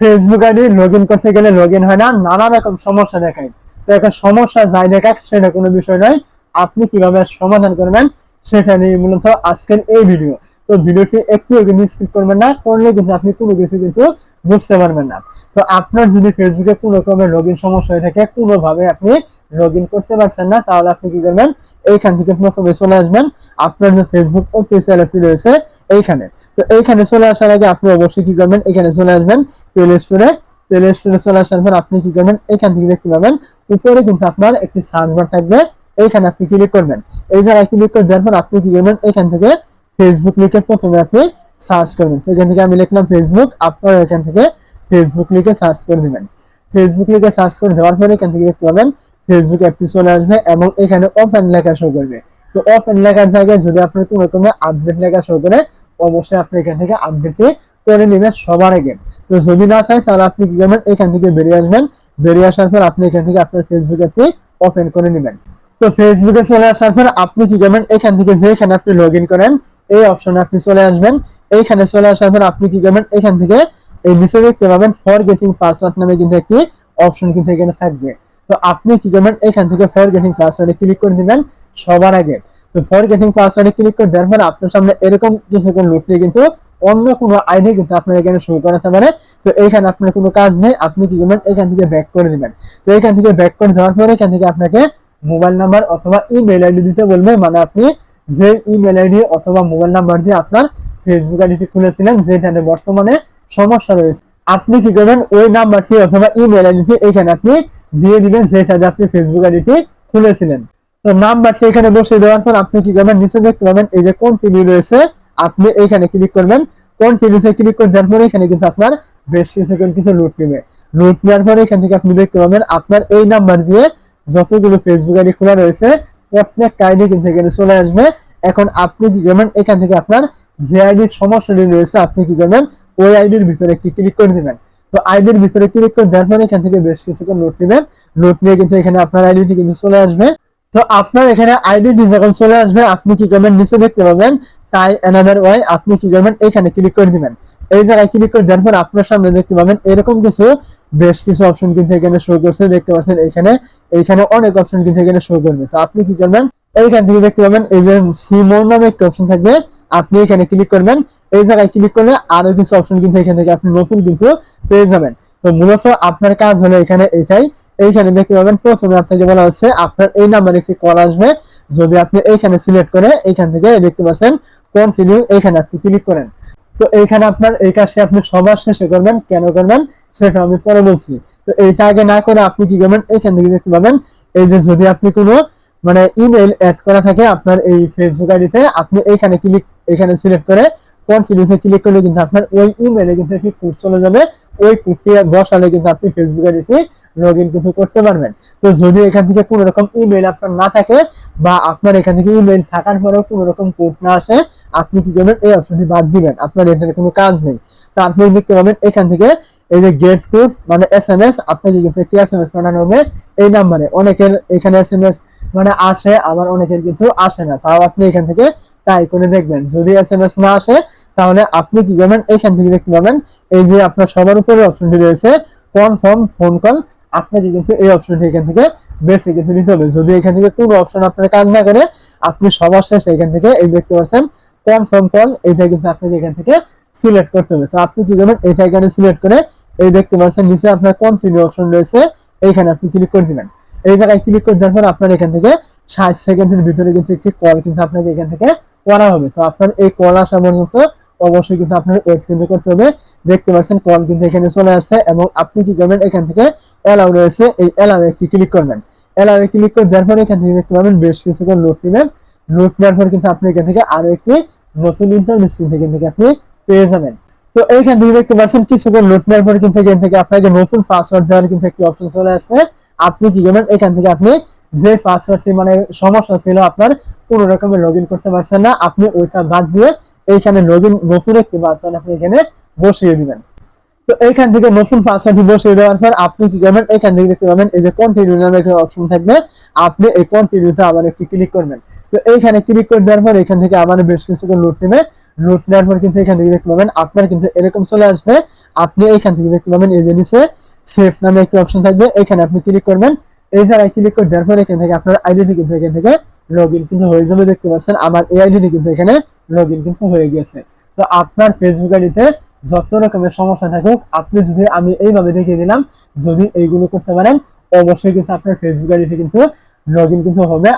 Facebook ID log করতে গেলে log হয় না, নানা রকম সমস্যা দেখায়। তো একটা সমস্যা যাই দেখাক, সেটা কোনো বিষয় নয়। আপনি কীভাবে সমাধান করবেন, সেটা নিয়ে মূলত আজকের এই ভিডিও তো ভিডিওটি একটু কিন্তু স্কিপ করবেন না, করলে কিন্তু আপনি কোনো কিছু কিন্তু বুঝতে পারবেন না। তো আপনার যদি ফেসবুকে কোনো রকমের লগ সমস্যা হয়ে থাকে, কোনোভাবে আপনি লগ করতে পারছেন না, তাহলে আপনি কি করবেন, এইখান থেকে প্রথমে চলে আসবেন। আপনার যে ফেসবুক অফিসিয়াল অ্যাপটি রয়েছে, এইখানে। তো এইখানে চলে আসার আগে আপনি অবশ্যই কি করবেন, এখানে চলে আসবেন। প্লে স্টোরে প্লে স্টোরে চলে আসার পর আপনি কি করবেন? এখান থেকে দেখতে পাবেন, উপরে কিন্তু আপনার একটি সার্চ বার থাকবে, এইখানে আপনি ক্লিক করবেন। এই জায়গায় ক্লিক করে দেওয়ার পর আপনি কি করবেন? এখান থেকে ফেসবুক লিখে প্রথমে আপনি সার্চ করবেন। এখান থেকে আমি লিখলাম ফেসবুক আপনারা এখান থেকে ফেসবুক লিখে সার্চ করে দিবেন। ফেসবুক লিখে সার্চ করে দেওয়ার পরে এখান থেকে দেখতে পাবেন ফেসবুক অ্যাপটি চলে আসবে এবং এখানে ওপেন লেখা শো করবে। তো ওপেন লেখার জায়গায় যদি আপনার কোনো রকমের আপডেট লেখা শো করে অবশ্যই আপনি এখান থেকে আপডেটটি করে নেবেন সবার আগে। তো যদি না চাই তাহলে আপনি কি করবেন? এখান থেকে বেরিয়ে আসবেন। বেরিয়ে আসার পর আপনি এখান থেকে আপনার ফেসবুক অ্যাপটি ওপেন করে নেবেন। তো ফেসবুকে চলে আসার পর আপনি কি করবেন? এখান থেকে যেখানে আপনি লগ করেন, এই অপশনে আপনি চলে আসবেন। এইখানে চলে আসার পর আপনি কি করবেন? এখান থেকে এই নিচে দেখতে পাবেন ফর গেটিং পাসওয়ার্ড নামে কিন্তু একটি অপশন কিন্তু এখানে থাকবে। তো আপনি কি করবেন? এখান থেকে ফর গেটিং পাসওয়ার্ডে ক্লিক করে দিবেন সবার আগে। তো ফর গেটিং পাসওয়ার্ডে ক্লিক করে দেওয়ার পর আপনার সামনে এরকম কিছু কোন লুট নিয়ে কিন্তু অন্য কোনো আইডি কিন্তু আপনার এখানে শুরু করাতে পারে। তো এখানে আপনার কোনো কাজ নেই, আপনি কি করবেন? এখান থেকে ব্যাক করে দিবেন। তো এখান থেকে ব্যাক করে দেওয়ার পরে এখান থেকে আপনাকে মোবাইল নাম্বার অথবা ইমেল আইডি দিতে বলবে। মানে আপনি যে ইমেল আইডি অথবা মোবাইল নাম্বার দিয়ে আপনার ফেসবুক আইডিটি খুলেছিলেন, যেখানে বর্তমানে সমস্যা রয়েছে। আপনি কি করবেন? ওই নাম্বারটি অথবা ইমেল আইডিটি এখানে আপনি দিয়ে দিবেন, যেখানে আপনি ফেসবুক আইডিটি খুলেছিলেন। তো নাম্বারটি এখানে বসিয়ে দেওয়ার পর আপনি কি করবেন? নিচে দেখতে পাবেন, এই যে কন্টিনিউ রয়েছে, আপনি এখানে ক্লিক করবেন। কন্টিনিউতে ক্লিক করে দেওয়ার পরে এখানে কিন্তু আপনার বেশ কিছুক্ষণ কিন্তু লুট নেবে। লুট নেওয়ার পরে এখান থেকে আপনি দেখতে পাবেন, আপনার এই নাম্বার দিয়ে যতগুলো ফেসবুক আইডি খোলা রয়েছে প্রত্যেক আইডি কিন্তু এখানে চলে আসবে। এখন আপনি কি করবেন? এখান থেকে আপনার যে আইডির সমস্যাটি রয়েছে, আপনি কি করবেন ওই আইডির ভিতরে একটি ক্লিক করে দিবেন। তো আইডির ভিতরে ক্লিক করে দেওয়ার পরে এখান থেকে বেশ কিছুক্ষণ নোট নেবেন। নোট নিয়ে কিন্তু এখানে আপনার আইডিটি কিন্তু চলে আসবে। তো আপনার এখানে আইডিটি যখন চলে আসবে, আপনি কি করবেন? নিচে দেখতে পাবেন তাই অ্যানাদার ওয়াই আপনি কি করবেন? এখানে ক্লিক করে দিবেন। এই জায়গায় ক্লিক করে দেওয়ার পর আপনার সামনে দেখতে পাবেন, এরকম কিছু বেশ কিছু অপশন কিন্তু এখানে শো করছে। দেখতে পাচ্ছেন এখানে এইখানে অনেক অপশন কিন্তু এখানে শো করবে। তো আপনি কি করবেন? এইখান থেকে দেখতে পাবেন, এই যে সিমোর নামে একটা অপশন থাকবে। আপনি এখানে ক্লিক করবেন, এই জায়গায় ক্লিক করলে আরও কিছু অপশন কিন্তু এখান থেকে আপনি নতুন কিন্তু পেয়ে যাবেন। তো মূলত আপনার কাজ হলো এখানে এটাই। এইখানে দেখতে পাবেন প্রথমে আপনাকে বলা হচ্ছে আপনার এই নাম্বারে একটি কল আসবে। যদি আপনি এইখানে সিলেক্ট করে এইখান থেকে দেখতে পাচ্ছেন কন্টিনিউ এইখানে আপনি ক্লিক করেন। তো এইখানে আপনার এই কাজটি আপনি সবার শেষে করবেন। কেন করবেন? সেটা আমি পরে বলছি। তো এইটা আগে না করে আপনি কি করবেন? এখান থেকে দেখতে পাবেন, এই যে যদি আপনি কোনো মানে ইমেল অ্যাড করা থাকে আপনার এই ফেসবুক আইডিতে আপনি এইখানে ক্লিক এখানে সিলেক্ট করে কনফিডেন্সে ক্লিক করলে কিন্তু আপনার ওই ইমেলে কিন্তু একটি কোড চলে যাবে। ওই কুফিয়া বসালে কিন্তু আপনি ফেসবুকে একটি লগ ইন কিন্তু করতে পারবেন। তো যদি এখান থেকে কোনো রকম ইমেল আপনার না থাকে বা আপনার এখান থেকে ইমেল থাকার পরেও কোনো রকম কোড না আসে, আপনি কি করবেন? এই অপশনটি বাদ দিবেন। আপনার এখানে কোনো কাজ নেই। তো আপনি দেখতে পাবেন এখান থেকে এই যে গেট কোড মানে এস এম এস আপনাকে কিন্তু একটি এস এম এস পাঠানো হবে, এই নাম্বারে অনেকের এখানে এস এম এস মানে আসে, আবার অনেকের কিন্তু আসে না। তাও আপনি এখান থেকে ট্রাই করে দেখবেন। যদি এস এম এস না আসে, তাহলে আপনি কি করবেন? এখান থেকে দেখতে পাবেন, এই যে আপনার সবার উপরে অপশনটি রয়েছে কনফার্ম ফোন কল আপনাকে কিন্তু এই অপশনটি এখান থেকে বেছে কিন্তু নিতে হবে। যদি এখান থেকে কোনো অপশন আপনার কাজ না করে, আপনি সবার শেষে এখান থেকে এই দেখতে পাচ্ছেন কনফার্ম কল এটা কিন্তু আপনাকে এখান থেকে সিলেক্ট করতে হবে। তো আপনি কি করবেন এটা এখানে সিলেক্ট করে এই দেখতে পাচ্ছেন, নিচে আপনার কন্টিনিউ অপশন রয়েছে, এইখানে আপনি ক্লিক করে দিবেন। এই জায়গায় ক্লিক করে দেওয়ার পর আপনার এখান থেকে ষাট সেকেন্ডের ভিতরে কিন্তু একটি কল কিন্তু আপনাকে এখান থেকে করা হবে। তো আপনার এই কল আসা পর্যন্ত অবশ্যই কিন্তু আপনার ওয়েট কিন্তু করতে হবে। দেখতে পাচ্ছেন কল কিন্তু এখানে চলে আসছে এবং আপনি কি করবেন, এখান থেকে অ্যালাউ রয়েছে, এই অ্যালাউ একটি ক্লিক করবেন। অ্যালাউ ক্লিক করে দেওয়ার পর এখান থেকে দেখতে পাবেন, বেশ কিছুক্ষণ লোড নেবেন। লোড নেওয়ার পর কিন্তু আপনি এখান থেকে আরও একটি নতুন ইন্টারনেট স্ক্রিন থেকে থেকে আপনি পেয়ে যাবেন। তো এইখান থেকে দেখতে পাচ্ছেন কিছুক্ষণ লোড নেওয়ার পরে কিন্তু এখান থেকে আপনাকে নতুন পাসওয়ার্ড দেওয়ার কিন্তু একটি অপশন চলে আসছে। আপনি কি করবেন? এখান থেকে আপনি যে পাসওয়ার্ডটি মানে সমস্যা ছিল আপনার, কোন রকমের লগ করতে পারছেন না। আপনি ওইটা বাদ দিয়ে এইখানে লগ ইন নতুন একটি পাসওয়ার্ড আপনি এখানে বসিয়ে দিবেন। তো এইখান থেকে নতুন পাসওয়ার্ডটি বসিয়ে দেওয়ার পর আপনি কি করবেন? এখান থেকে দেখতে পাবেন, এই যে কন্টিনিউ নামে একটা অপশন থাকবে। আপনি এই কন্টিনিউতে আবার একটু ক্লিক করবেন। তো এইখানে ক্লিক করে দেওয়ার পর এখান থেকে আবার বেশ কিছুক্ষণ লুট নেবে। লুট নেওয়ার পর কিন্তু এখান থেকে দেখতে পাবেন, আপনার কিন্তু এরকম চলে আসবে। আপনি এইখান থেকে দেখতে পাবেন, এই যে নিচে সেফ নামে একটা অপশন থাকবে। এখানে আপনি ক্লিক করবেন। এই জায়গায় ক্লিক করে দেওয়ার পর এখান থেকে আপনার আইডিটি কিন্তু এখান থেকে লগ কিন্তু হয়ে যাবে, দেখতে পাচ্ছেন। আমার এই আইডিটি কিন্তু এখানে লগ কিন্তু হয়ে গেছে। তো আপনার ফেসবুক আইডিতে যত রকমের সমস্যা থাকুক, আপনি যদি আমি এইভাবে দেখিয়ে দিলাম, যদি এইগুলো করতে পারেন, অবশ্যই কিন্তু আপনার ফেসবুক আইডিটি কিন্তু লগ কিন্তু হবে।